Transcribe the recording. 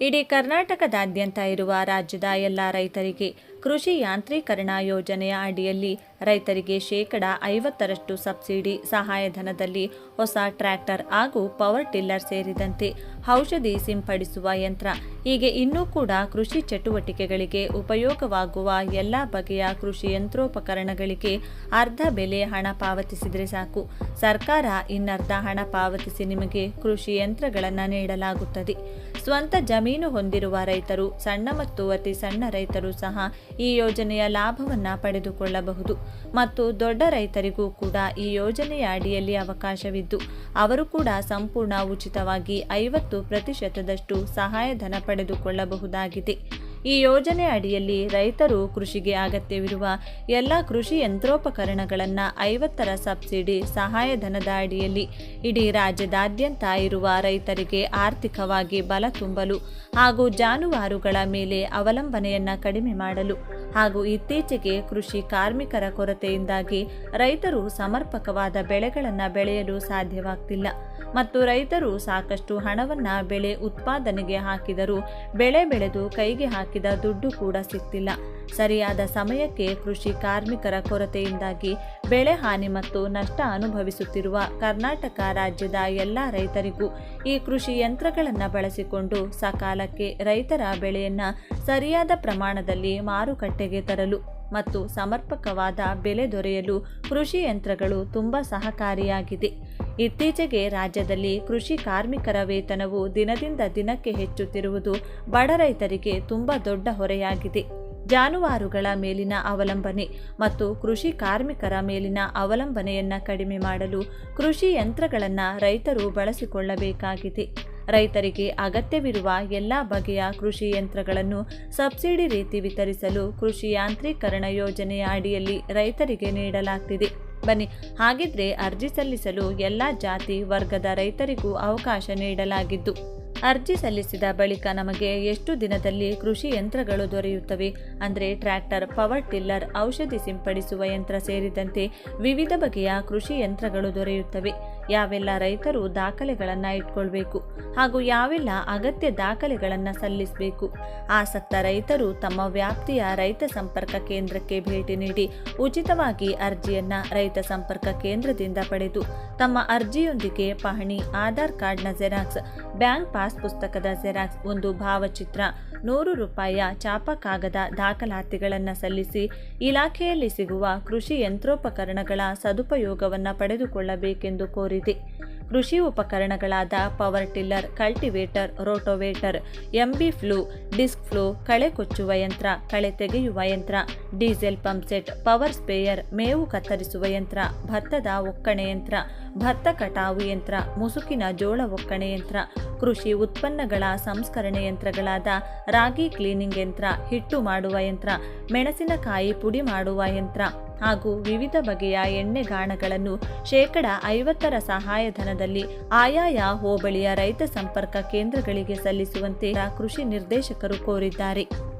ಇಡೀ ಕರ್ನಾಟಕದಾದ್ಯಂತ ಇರುವ ರಾಜ್ಯದ ಎಲ್ಲ ರೈತರಿಗೆ ಕೃಷಿ ಯಾಂತ್ರೀಕರಣ ಯೋಜನೆಯ ಅಡಿಯಲ್ಲಿ ರೈತರಿಗೆ ಶೇಕಡ ಐವತ್ತರಷ್ಟು ಸಬ್ಸಿಡಿ, ಸಹಾಯಧನದಲ್ಲಿ ಹೊಸ ಟ್ರ್ಯಾಕ್ಟರ್ ಹಾಗೂ ಪವರ್ ಟಿಲ್ಲರ್ ಸೇರಿದಂತೆ ಔಷಧಿ ಸಿಂಪಡಿಸುವ ಯಂತ್ರ. ಹೀಗೆ ಇನ್ನೂ ಕೂಡ ಕೃಷಿ ಚಟುವಟಿಕೆಗಳಿಗೆ ಉಪಯೋಗವಾಗುವ ಎಲ್ಲ ಬಗೆಯ ಕೃಷಿ ಯಂತ್ರೋಪಕರಣಗಳಿಗೆ ಅರ್ಧ ಬೆಲೆ ಹಣ ಪಾವತಿಸಿದರೆ ಸಾಕು. ಸರ್ಕಾರ ಇನ್ನರ್ಧ ಹಣ ಪಾವತಿಸಿ ನಿಮಗೆ ಕೃಷಿ ಯಂತ್ರಗಳನ್ನು ನೀಡಲಾಗುತ್ತದೆ. ಸ್ವಂತ ಜಮೀನು ಹೊಂದಿರುವ ರೈತರು, ಸಣ್ಣ ಮತ್ತು ಅತಿ ಸಣ್ಣ ರೈತರು ಸಹ ಈ ಯೋಜನೆಯ ಲಾಭವನ್ನು ಪಡೆದುಕೊಳ್ಳಬಹುದು. ಮತ್ತು ದೊಡ್ಡ ರೈತರಿಗೂ ಕೂಡ ಈ ಯೋಜನೆಯ ಅಡಿಯಲ್ಲಿ ಅವಕಾಶವಿದ್ದು, ಅವರು ಕೂಡ ಸಂಪೂರ್ಣ ಉಚಿತವಾಗಿ ಐವತ್ತು ಪ್ರತಿಶತದಷ್ಟು ಸಹಾಯಧನ ಪಡೆದುಕೊಳ್ಳಬಹುದಾಗಿದೆ. ಈ ಯೋಜನೆ ಅಡಿಯಲ್ಲಿ ರೈತರು ಕೃಷಿಗೆ ಅಗತ್ಯವಿರುವ ಎಲ್ಲ ಕೃಷಿ ಯಂತ್ರೋಪಕರಣಗಳನ್ನು ಐವತ್ತರ ಸಬ್ಸಿಡಿ ಸಹಾಯಧನದ ಅಡಿಯಲ್ಲಿ ಇಡೀ ರಾಜ್ಯದಾದ್ಯಂತ ಇರುವ ರೈತರಿಗೆ ಆರ್ಥಿಕವಾಗಿ ಬಲ ತುಂಬಲು ಹಾಗೂ ಜಾನುವಾರುಗಳ ಮೇಲೆ ಅವಲಂಬನೆಯನ್ನು ಕಡಿಮೆ ಮಾಡಲು ಹಾಗೂ ಇತ್ತೀಚೆಗೆ ಕೃಷಿ ಕಾರ್ಮಿಕರ ಕೊರತೆಯಿಂದಾಗಿ ರೈತರು ಸಮರ್ಪಕವಾದ ಬೆಳೆಗಳನ್ನು ಬೆಳೆಯಲು ಸಾಧ್ಯವಾಗ್ತಿಲ್ಲ. ಮತ್ತು ರೈತರು ಸಾಕಷ್ಟು ಹಣವನ್ನು ಬೆಳೆ ಉತ್ಪಾದನೆಗೆ ಹಾಕಿದರೂ ಬೆಳೆ ಬೆಳೆದು ಕೈಗೆ ಹಾಕಿದ ದುಡ್ಡು ಕೂಡ ಸಿಗ್ತಿಲ್ಲ. ಸರಿಯಾದ ಸಮಯಕ್ಕೆ ಕೃಷಿ ಕಾರ್ಮಿಕರ ಕೊರತೆಯಿಂದಾಗಿ ಬೆಳೆ ಹಾನಿ ಮತ್ತು ನಷ್ಟ ಅನುಭವಿಸುತ್ತಿರುವ ಕರ್ನಾಟಕ ರಾಜ್ಯದ ಎಲ್ಲ ರೈತರಿಗೂ ಈ ಕೃಷಿ ಯಂತ್ರಗಳನ್ನು ಬಳಸಿಕೊಂಡು ಸಕಾಲಕ್ಕೆ ರೈತರ ಬೆಳೆಯನ್ನು ಸರಿಯಾದ ಪ್ರಮಾಣದಲ್ಲಿ ಮಾರುಕಟ್ಟೆಗೆ ತರಲು ಮತ್ತು ಸಮರ್ಪಕವಾದ ಬೆಲೆ ದೊರೆಯಲು ಕೃಷಿ ಯಂತ್ರಗಳು ತುಂಬ ಸಹಕಾರಿಯಾಗಿದೆ. ಇತ್ತೀಚೆಗೆ ರಾಜ್ಯದಲ್ಲಿ ಕೃಷಿ ಕಾರ್ಮಿಕರ ವೇತನವು ದಿನದಿಂದ ದಿನಕ್ಕೆ ಹೆಚ್ಚುತ್ತಿರುವುದು ಬಡ ರೈತರಿಗೆ ತುಂಬ ದೊಡ್ಡ ಹೊರೆಯಾಗಿದೆ. ಜಾನುವಾರುಗಳ ಮೇಲಿನ ಅವಲಂಬನೆ ಮತ್ತು ಕೃಷಿ ಕಾರ್ಮಿಕರ ಮೇಲಿನ ಅವಲಂಬನೆಯನ್ನು ಕಡಿಮೆ ಮಾಡಲು ಕೃಷಿ ಯಂತ್ರಗಳನ್ನು ರೈತರು ಬಳಸಿಕೊಳ್ಳಬೇಕಾಗಿದೆ. ರೈತರಿಗೆ ಅಗತ್ಯವಿರುವ ಎಲ್ಲ ಬಗೆಯ ಕೃಷಿ ಯಂತ್ರಗಳನ್ನು ಸಬ್ಸಿಡಿ ರೀತಿ ವಿತರಿಸಲು ಕೃಷಿ ಯಾಂತ್ರೀಕರಣ ಯೋಜನೆಯ ಅಡಿಯಲ್ಲಿ ರೈತರಿಗೆ ನೀಡಲಾಗ್ತಿದೆ. ಬನ್ನಿ, ಹಾಗಿದ್ರೆ ಅರ್ಜಿ ಸಲ್ಲಿಸಲು ಎಲ್ಲ ಜಾತಿ ವರ್ಗದ ರೈತರಿಗೂ ಅವಕಾಶ ನೀಡಲಾಗಿದ್ದು, ಅರ್ಜಿ ಸಲ್ಲಿಸಿದ ಬಳಿಕ ನಮಗೆ ಎಷ್ಟು ದಿನದಲ್ಲಿ ಕೃಷಿ ಯಂತ್ರಗಳು ದೊರೆಯುತ್ತವೆ? ಅಂದರೆ ಟ್ರ್ಯಾಕ್ಟರ್, ಪವರ್ ಟಿಲ್ಲರ್, ಔಷಧಿ ಸಿಂಪಡಿಸುವ ಯಂತ್ರ ಸೇರಿದಂತೆ ವಿವಿಧ ಬಗೆಯ ಕೃಷಿ ಯಂತ್ರಗಳು ದೊರೆಯುತ್ತವೆ. ಯಾವೆಲ್ಲ ರೈತರು ದಾಖಲೆಗಳನ್ನು ಇಟ್ಕೊಳ್ಬೇಕು ಹಾಗೂ ಯಾವೆಲ್ಲ ಅಗತ್ಯ ದಾಖಲೆಗಳನ್ನು ಸಲ್ಲಿಸಬೇಕು? ಆಸಕ್ತ ರೈತರು ತಮ್ಮ ವ್ಯಾಪ್ತಿಯ ರೈತ ಸಂಪರ್ಕ ಕೇಂದ್ರಕ್ಕೆ ಭೇಟಿ ನೀಡಿ ಉಚಿತವಾಗಿ ಅರ್ಜಿಯನ್ನ ರೈತ ಸಂಪರ್ಕ ಕೇಂದ್ರದಿಂದ ಪಡೆದು ತಮ್ಮ ಅರ್ಜಿಯೊಂದಿಗೆ ಪಹಣಿ, ಆಧಾರ್ ಕಾರ್ಡ್ನ ಜೆರಾಕ್ಸ್, ಬ್ಯಾಂಕ್ ಪಾಸ್ ಪುಸ್ತಕದ ಜೆರಾಕ್ಸ್, ಒಂದು ಭಾವಚಿತ್ರ, ನೂರು ರೂಪಾಯಿಯ ಚಾಪ ಕಾಗದ ದಾಖಲಾತಿಗಳನ್ನು ಸಲ್ಲಿಸಿ ಇಲಾಖೆಯಲ್ಲಿ ಸಿಗುವ ಕೃಷಿ ಯಂತ್ರೋಪಕರಣಗಳ ಸದುಪಯೋಗವನ್ನು ಪಡೆದುಕೊಳ್ಳಬೇಕೆಂದು ಕೋರಿದೆ ಕೃಷಿ ಉಪಕರಣಗಳಾದ power tiller, cultivator, rotavator, MB plough, disc plough, ಕಳೆ ಕೊಚ್ಚುವ ಯಂತ್ರ, ಕಳೆ ತೆಗೆಯುವ ಯಂತ್ರ, ಡೀಸೆಲ್ ಪಂಪ್ಸೆಟ್ ಪವರ್ ಸ್ಪೇಯರ್ ಮೇವು ಕತ್ತರಿಸುವ ಯಂತ್ರ, ಭತ್ತದ ಒಕ್ಕಣೆ ಯಂತ್ರ, ಭತ್ತ ಕಟಾವು ಯಂತ್ರ, ಮುಸುಕಿನ ಜೋಳ ಒಕ್ಕಣೆ ಯಂತ್ರ, ಕೃಷಿ ಉತ್ಪನ್ನಗಳ ಸಂಸ್ಕರಣೆ ಯಂತ್ರಗಳಾದ ರಾಗಿ ಕ್ಲೀನಿಂಗ್ ಯಂತ್ರ, ಹಿಟ್ಟು ಮಾಡುವ ಯಂತ್ರ, ಮೆಣಸಿನಕಾಯಿ ಪುಡಿ ಮಾಡುವ ಯಂತ್ರ ಹಾಗೂ ವಿವಿಧ ಬಗೆಯ ಎಣ್ಣೆಗಾಣಗಳನ್ನು ಶೇಕಡ ಐವತ್ತರ ಸಹಾಯಧನದಲ್ಲಿ ಆಯಾಯ ಹೋಬಳಿಯ ರೈತ ಸಂಪರ್ಕ ಕೇಂದ್ರಗಳಿಗೆ ಸಲ್ಲಿಸುವಂತೆ ಕೃಷಿ ನಿರ್ದೇಶಕರು ಕೋರಿದ್ದಾರೆ.